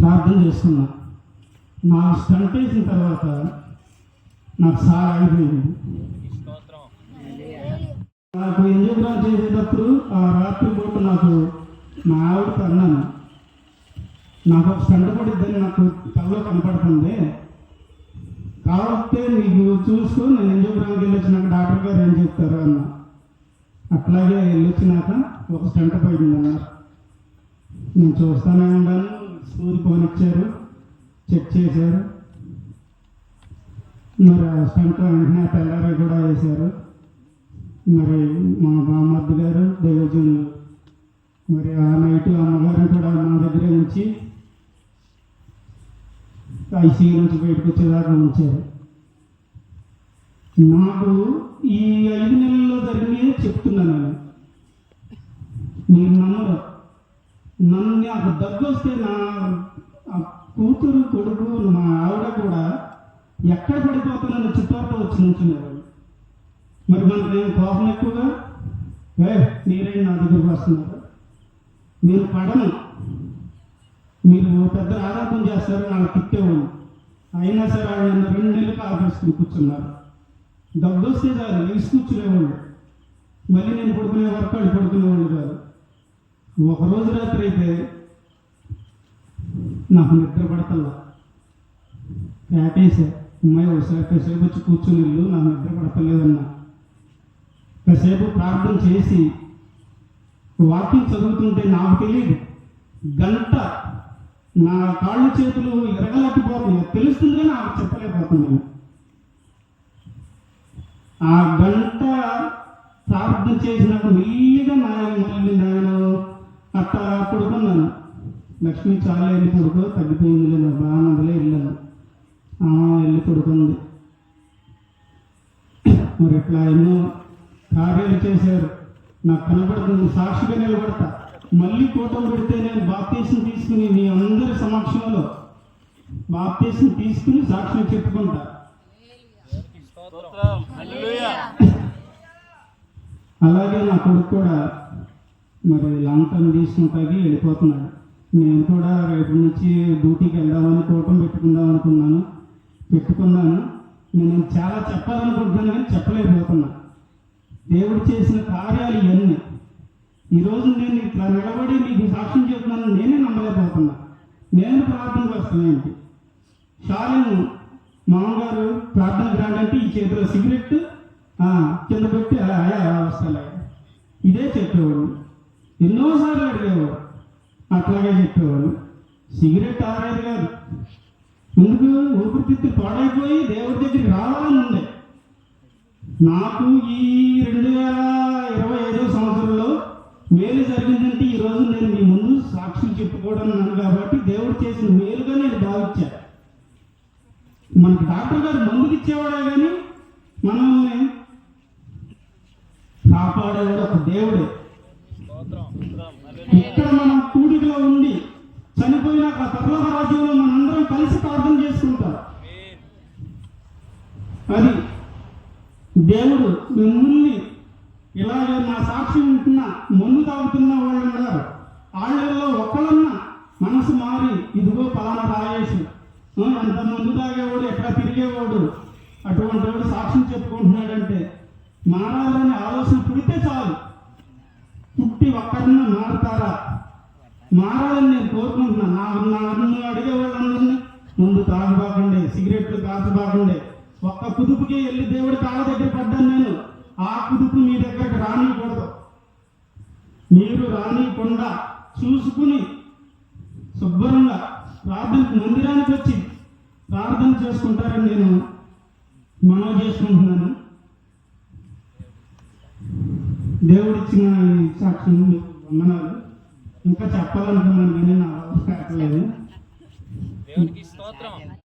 ప్రార్థన చేస్తున్నా. నా స్టంట్ వేసిన తర్వాత నాకు సార్ అయిపోయింది. నాకు ఎంజోగ్రామ్ చేసేటప్పుడు ఆ రాత్రి పూట నాకు మా ఆవిడతో అన్నాను నాకు ఒక స్టంట్ పడిద్దని నాకు కళ్ళలో కనపడుతుంది. కాబట్టి నీకు చూస్తూ నేను ఎంజోగ్రామ్కి వెళ్ళొచ్చినాక డాక్టర్ గారు ఏం చెప్తారు అన్న. అట్లాగే వెళ్ళొచ్చినాక ఒక స్టంట్ పడింది అన్నారు నేను చూస్తానే ఉన్నాను స్కూల్ ఫోన్ ఇచ్చారు చెక్ చేశారు. మరి ఆ స్టంట్ వెంటనే తెల్లారి కూడా వేశారు. మరి మా బామ్మర్ది గారు దైవజనులు మరి ఆ నైట్ అమ్మగారిని కూడా మా దగ్గర ఉంచి ఐసీయూ నుంచి బయటకు వచ్చేదాకా ఉంచారు. నాకు ఈ ఐదు నెలల్లో జరిగినవి చెప్తున్నాను నేను. మీరు నమ్మరు. నన్ను నాకు దగ్గు వస్తే నా కూతురు కొడుకు మా ఆవిడ కూడా ఎక్కడ పడిపోతానన్న చుట్టుపక్కల వచ్చి నుంచునేవాళ్ళు మరి మనకు ఏం కోపం ఎక్కువగా ఏ మీరేం నా దగ్గరకు వస్తున్నారు. మీరు పడను. మీరు పెద్ద ఆరాధన చేస్తారు నాకు తిట్టేవాళ్ళు అయినా సరే ఆయన రెండు నెలలు కాపేసుకుని కూర్చున్నారు. దగ్గొస్తే చాలు లేచి కూర్చునేవాళ్ళు మళ్ళీ నేను పడుకునే వరకు వాళ్ళు పడుకునేవాళ్ళు కాదు. ఒక రోజు రాత్రి అయితే నాకు నిద్ర పడతల్లా కేటేసా అమ్మాయి ఒకసారి కాసేపు వచ్చి కూర్చుని వెళ్ళు నాకు నిద్ర పడతలేదన్నా. కాసేపు ప్రార్థన చేసి వాకింగ్ చదువుతుంటే నాకు తెలియదు గంట నా కాళ్ళు చేతులు ఎరగలేకపోతున్నాయి తెలుస్తుంది నాకు చెప్పలేకపోతున్నాను ఆ గంట ప్రార్థన చేసినాక మెల్లిగా నాయన మళ్ళీ నాయన అట్లా పడుకున్నాను. లక్ష్మి చాలా వెళ్ళి పడుకో తగ్గిపోయింది లేదు బాగానందలే వెళ్ళాను ఆ వెళ్ళి పడుకుంది. మరి ఇట్లా ఎన్నో కార్యాలు చేశారు. నాకు కనబడుతుంది సాక్షిగా నిలబడతా. మళ్ళీ కూటమి పెడితే నేను బాప్తీసం తీసుకుని మీ అందరి సమక్షంలో బాప్తీసం తీసుకుని సాక్ష్యం చెప్పుకుంటా. అలాగే నా కొడుకు కూడా మరి లాంగ్ టర్మ్ తీసుకుంటాకి వెళ్ళిపోతున్నాడు. నేను కూడా రేపు నుంచి డ్యూటీకి వెళ్దామని కూటమి పెట్టుకుందాం అనుకున్నాను. పెట్టుకున్నాను. నేను చాలా చెప్పాలనుకుంటున్నాను కానీ చెప్పలేకపోతున్నా దేవుడు చేసిన కార్యాలు ఇవన్నీ. ఈరోజు నేను ఇట్లా నిలబడి మీకు సాక్ష్యం చెప్తున్నాను. నేనే నమ్మలేకపోతున్నా. నేను ప్రార్థనకు వస్తానేంటి షాలిన్ మామగారు ప్రార్థన గ్రాండ్ అంటే ఈ చేతిలో సిగరెట్ కింద పెట్టి అలా అలా అలా ఇదే చెప్పేవాడు. ఎన్నోసార్లు అడిగేవాడు అట్లాగే చెప్పేవాడు సిగరెట్ ఆరేది కాదు. ఎందుకు? ఊపిరితిత్తులు పాడైపోయి దేవుడి దగ్గరికి రావాలని ఉండే నాకు ఈ రెండు వేల ఇరవై ఐదో సంవత్సరంలో మేలు జరిగిందంటే ఈ రోజు నేను మీ ముందు సాక్షి చెప్పుకోవడం కాబట్టి దేవుడు చేసిన మేలుగా నేను భావించా. మనకు డాక్టర్ గారు మందులు ఇచ్చేవాడే కానీ మనల్ని కాపాడేవాడు ఒక అది దేవుడు మిమ్మల్ని ఇలాగే నా సాక్షి ఉంటున్న మందు తాగుతున్న వాళ్ళు ఉన్నారు. వాళ్ళల్లో ఒక్కళ్ళన్నా మనసు మారి ఇదిగో పలానా రాయేష్. అంత మందు తాగేవాడు ఎక్కడ తిరిగేవాడు? అటువంటి వాడు సాక్ష్యం చెప్పుకుంటున్నాడంటే మారాలని ఆలోచన పుడితే చాలు. పుట్టి ఒక్కరిని మారుతారా? మారాలని నేను కోరుకుంటున్నాను నా నా నన్ను అడిగే వాళ్ళందరినీ ముందు తాగబాకండి సిగరెట్లు కాచబాకండి ఒక్క కుదుపుకి వెళ్ళి దేవుడి తాళ దగ్గర పడ్డాను నేను. ఆ కుదుపు మీ దగ్గరకు రానియకూడదు. మీరు రానియకుండా చూసుకుని శుభ్రంగా ప్రార్థన మందిరానికి వచ్చి ప్రార్థన చేసుకుంటారని నేను మనవి చేసుకుంటున్నాను. దేవుడిచ్చిన ఈ సాక్ష్యం వందనాలు. ఇంకా చెప్పాలనుకున్నాను కానీ నా వల్ల లేదు దేవునికి స్తోత్రం.